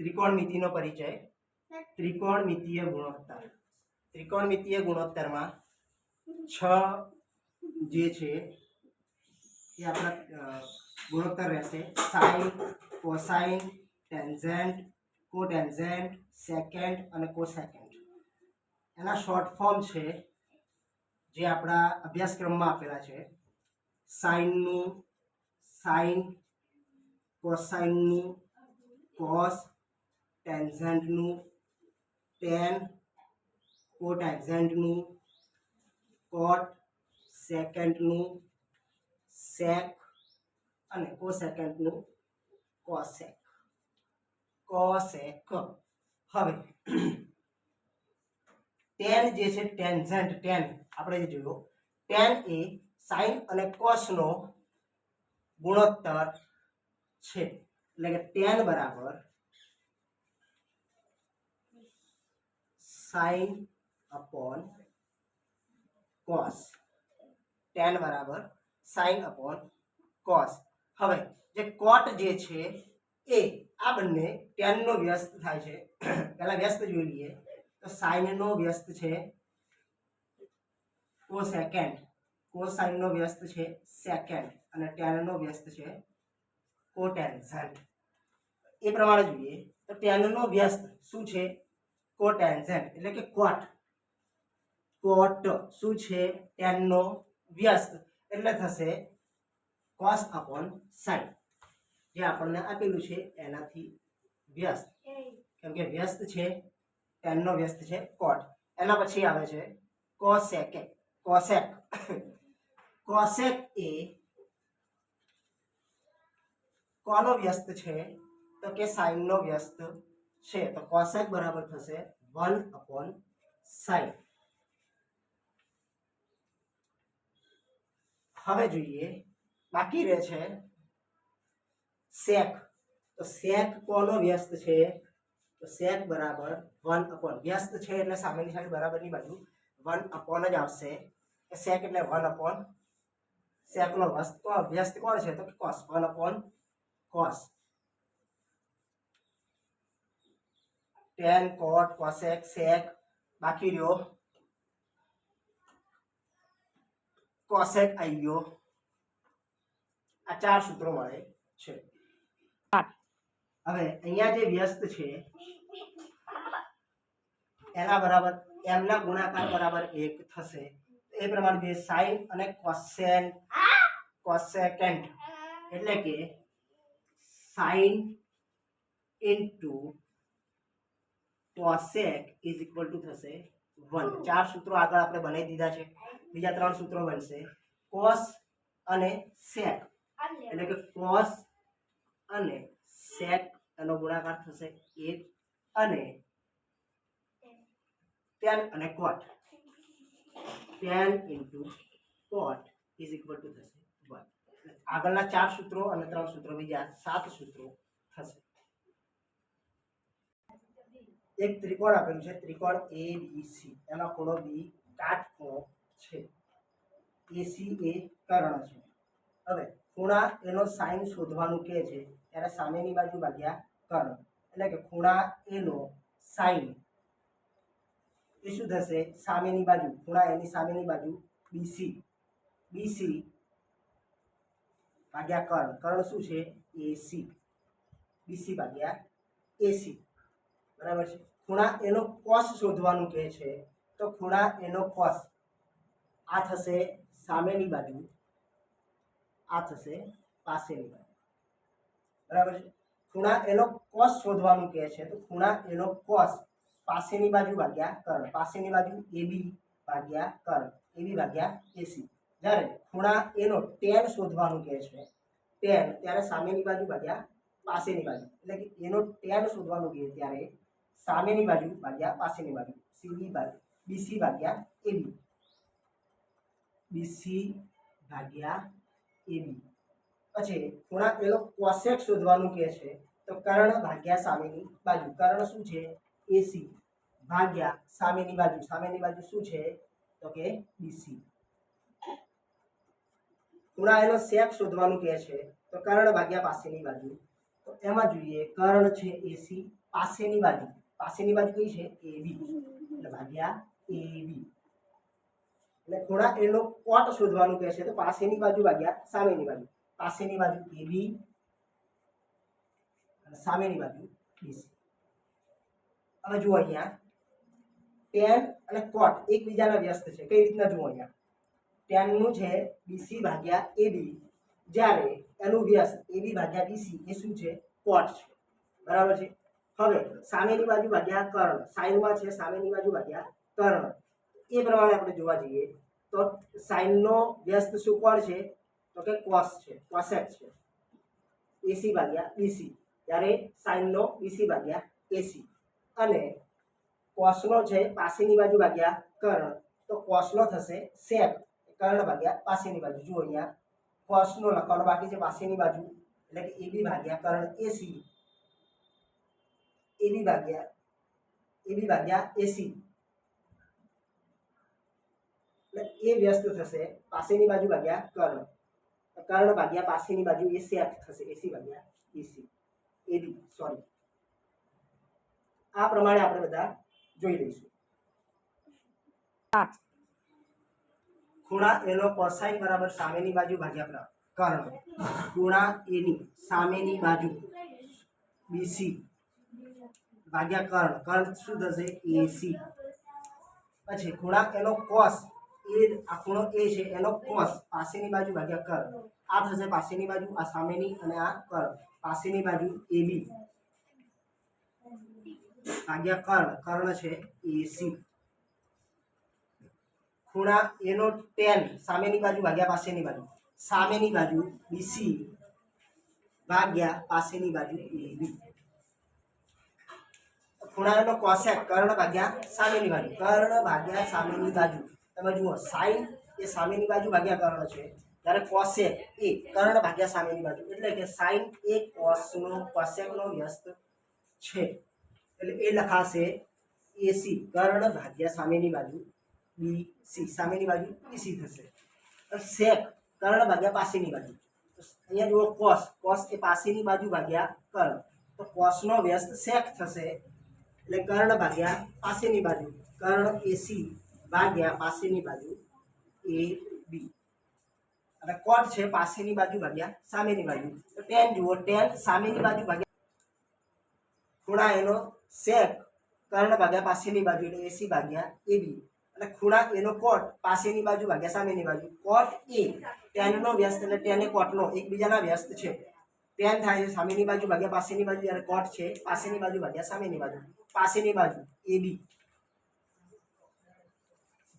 ત્રિકોણમિતિનો પરિચય. ત્રિકોણમિતિય ગુણોત્તર. ત્રિકોણમિતિય ગુણોત્તરમાં છ જે છે, એ આપણા ગુણોત્તર રહેશે. Sine cosine tangent, cotangent, secant અને કોસેકન્ડ. એના શોર્ટ ફોર્મ છે, જે આપણા અભ્યાસક્રમમાં આપેલા છે. સાઇનનું સાઇન કોસાઇનનું કોસ ટેન્જન્ટનું ટેન કોટેન્જન્ટનું કોટ, સેકન્ડનું સેક અને કોસેકન્ડનું કોસેક. કોસેક. હવે, ટેન જે છે, ટેન્સન્ટ ટેન, આપણે જે જોયો, ટેન એ સાઇન અને કોસનો ગુણોત્તર છે. એટલે કે ટેન બરાબર સાઇન અપોન કોસ ટેન બરાબર સાઈન અપોન કોસ હવે જે કોટ જે છે, એ આ બંને ટેનનો વ્યસ્ત થાય છે. પહેલાં વ્યસ્ત જોઈ લઈએ. તો સાઈનનો વ્યસ્ત છે કો સેકન્ડ કોસાઇનનો વ્યસ્ત છે સેકન્ડ અને ટેનનો વ્યસ્ત છે કોટેન્જન્ટ એ પ્રમાણે જોઈએ તો ટેનનો વ્યસ્ત શું છે? કોટેન્જન્ટ એટલે કે કોટ કોટ શું છે ટેનનો વ્યસ્ત એટલે થશે કોસ અપોન સાઇન જે આપણને આપેલું છે એનાથી વ્યસ્ત કેમ કે વ્યસ્ત છે ટેનનો વ્યસ્ત છે કોટ એના પછી આવે છે કોસેક કોસેક કોસેક એ કોનો વ્યસ્ત છે તો કે સાઇનનો વ્યસ્ત છે, તો કોસેક બરાબર થશે વન અપોન સાઇન હવે જોઈએ, બાકી રહે છે સેક તો સેક કોનો વ્યસ્ત છે? તો સેક બરાબર વન અપોન વ્યસ્ત છે એટલે સામેની સાઈડ બરાબરની બાજુ વન અપોન જ આવશે. કે સેક એટલે વન અપોન સેકનો વ્યસ્ત કો- વ્યસ્ત કોણ છે? તો કે cos one upon cos tan cot cosec sec બાકી રહ્યો કોસેક આવી ગયો આ ચાર સૂત્રો મળે છે હવે અહીંયા જે વ્યસ્ત છે એના બરાબર એમના ગુણાકાર બરાબર એક થશે એ પ્રમાણે જે સાઈન અને કોસેન કોસેકન્ટ એટલે કે sine into cosec is equal to થશે વન ચાર સૂત્રો આગળ આપણે બનાવી દીધા છે. બીજા ત્રણ સૂત્રો બનશે. કોસ અને સેક એટલે કે કોસ અને સેક એનો ગુણાકાર થશે એક અને ટેન અને cot tan into cot is equal to થશે વન આગળના ચાર સૂત્રો અને ત્રણ સૂત્રો બીજા સાત સૂત્રો થશે. એક ત્રિકોણ આપેલું છે. ત્રિકોણ એ બી સી એનો ખૂણો બી કાટખૂણો છે. એસી એ કર્ણ છે. હવે ખૂણા એનો સાઇન શોધવાનું કહે છે ત્યારે સામેની બાજુ ભાગ્યા કર્ણ. એટલે કે ખૂણા એનો સાઇન એ શું થશે? સામેની બાજુ. ખૂણા એની સામેની બાજુ બીસી બીસી ભાગ્યા કર્ણ. કર્ણ શું છે? એસી બીસી ભાગ્યા એસી બરાબર છે? ખૂણા એનો કોસ શોધવાનું કહે છે. તો ખૂણા એનો કોસ આ થશે સામેની બાજુ, આ થશે પાસેની બાજુ. બરાબર છે? ખૂણા એનો કોસ શોધવાનું કહે છે. તો ખૂણા એનો કોસ પાસેની બાજુ ભાગ્યા કર્ણ. પાસેની બાજુ એબી ભાગ્યા કર્ણ. એબી ભાગ્યા એસી જ્યારે ખૂણા એનો ટેન શોધવાનું કહે છે ટેન ત્યારે સામેની બાજુ ભાગ્યા પાસેની બાજુ. એટલે કે એનો ટેન શોધવાનું કહે ત્યારે સામેની બાજુ ભાગ્યા પાસેની બાજુ સીબી બાજુ, બીસી ભાગ્યા એબી. બીસી ભાગ્યા એબી. પછી ખૂણા એનો કોસેક શોધવાનું કહે છે, તો કર્ણ ભાગ્યા સામેની બાજુ. કર્ણ શું છે? એસી. ભાગ્યા સામેની બાજુ. સામેની બાજુ શું છે? તો કે બીસી. ખૂણા એનો સેક શોધવાનું કહે છે, તો કર્ણ ભાગ્યા પાસેની બાજુ. તો એમાં જોઈએ, કર્ણ છે એસી પાસેની બાજુ. પાસેની બાજુ કઈ છે? એ બી. એટલે ભાગ્યા એ બી. એટલે ખૂણા એનો કોટ શોધવાનું કહે છે તો પાસેની બાજુ ભાગ્યા, સામેની બાજુ. પાસેની બાજુ એ બી અને સામેની બાજુ બીસી હવે જુઓ અહીંયા. ટેન અને કોટ એકબીજાના વ્યસ્ત છે. કઈ રીતના જુઓ અહીંયા. ટેનનું છે બીસી ભાગ્યા એ બી જ્યારે એનું વ્યસ્ત એ બી ભાગ્યા બીસી એ શું છે? કોટ છે. બરાબર છે? હવે સામેની બાજુ ભાગ્યા કર્ણ. સાઈનમાં છે, સામેની બાજુ ભાગ્યા કર્ણ. એ પ્રમાણે આપણે જોવા જઈએ તો સાઈનનો વ્યસ્ત શું કોણ છે? તો કે કોસ છે કોસેક છે. એસી ભાગ્યા બીસી. જ્યારે સાઈનનો બીસી ભાગ્યા એસી. અને કોસનો છે, પાસેની બાજુ ભાગ્યા કર્ણ. તો કોસનો થશે સેક કર્ણ ભાગ્યા પાસેની બાજુ. જુઓ અહીંયા. કોસનો લખવાનો બાકી છે, પાસેની બાજુ. એટલે કે એબી ભાગ્યા કર્ણ એસી. એબી ભાગ્યા એબી ભાગ્યા એસી. એટલે એ વ્યસ્ત થશે, પાસેની બાજુ ભાગ્યા કર્ણ. કર્ણ ભાગ્યા પાસેની બાજુ એ સેટ થશે, એસી ભાગ્યા એસી. એબી સોરી આ પ્રમાણે આપણે બધા જોઈ લઈશું. ખૂણા એનો કોસાઇન બરાબર સામેની બાજુ ભાગ્યા કર્ણ. ખૂણા એની સામેની બાજુ બીસી ભાગ્યા કર્ણ. કર્ણ શું થશે? એસી પછી ખૂણા એનો કોસ એ આ ખૂણો એ છે, એનો કોસ પાસેની બાજુ ભાગ્યા કર્ણ. આ થશે પાસેની બાજુ, આ સામેની અને આ કર્ણ. પાસેની બાજુ એ બી ભાગ્યા કર્ણ. કર્ણ છે એસી ખૂણા એનો ટેન સામેની બાજુ ભાગ્યા પાસેની બાજુ. સામેની બાજુ બીસી ભાગ્યા પાસેની બાજુ એબી ખૂણાનો કોસેક કર્ણ ભાગ્યા સામેની બાજુ. કર્ણ ભાગ્યા સામેની બાજુ. તમે જુઓ, સાઈન એ સામેની બાજુ ભાગ્યા કર્ણ છે. જ્યારે કોસેક એ કર્ણ ભાગ્યા સામેની બાજુ. એટલે કે સાઈન એ કોસનો, કોસેકનો વ્યસ્ત છે. એટલે એ લખાશે એસી કર્ણ ભાગ્યા સામેની બાજુ, બી સી. સામેની બાજુ બીસી થશે. સેક, કર્ણ ભાગ્યા પાસેની બાજુ. તો અહીંયા જુઓ, કોસ. કોસ એ પાસેની બાજુ ભાગ્યા કર્ણ. તો કોસનો વ્યસ્ત સેક થશે. એટલે કર્ણ ભાગ્યા પાસેની બાજુ. કર્ણ એસી ભાગ્યા પાસેની બાજુ એ બી. અને કોટ છે પાસેની બાજુ ભાગ્યા સામેની બાજુ? તો ટેન જુઓ, ટેન સામેની બાજુ ભાગ્યા. ખૂણા એનો સેક કર્ણ ભાગ્યા પાસેની બાજુ એટલે એસી ભાગ્યા એ બી. અને ખૂણા એનો કોટ પાસેની બાજુ ભાગ્યા સામેની બાજુ. કોટ એ ટેનનો વ્યસ્ત એટલે ટેન એ કોટનો, એકબીજાના વ્યસ્ત છે. ટેન થાય છે સામેની બાજુ ભાગ્યા પાસેની બાજુ જ્યારે કોટ છે પાસેની બાજુ ભાગ્યા સામેની બાજુ પાસેની બાજુ એ બી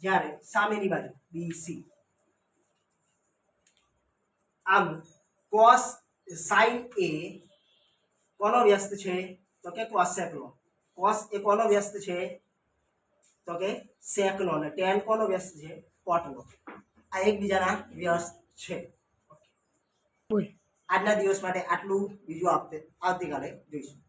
જ્યારે સામેની બાજુ બી સી આમ કોસ સાઈન એ કોનો વ્યસ્ત છે તો કે કોસેકનો કોસ એ કોનો વ્યસ્ત છે તો કે સેકનો અને ટેન કોનો વ્યસ્ત છે કોટનો આ એકબીજાના વ્યસ્ત છે બોલ આજના દિવસ માટે આટલું બીજું આપતે આવતીકાલે જોઈશું.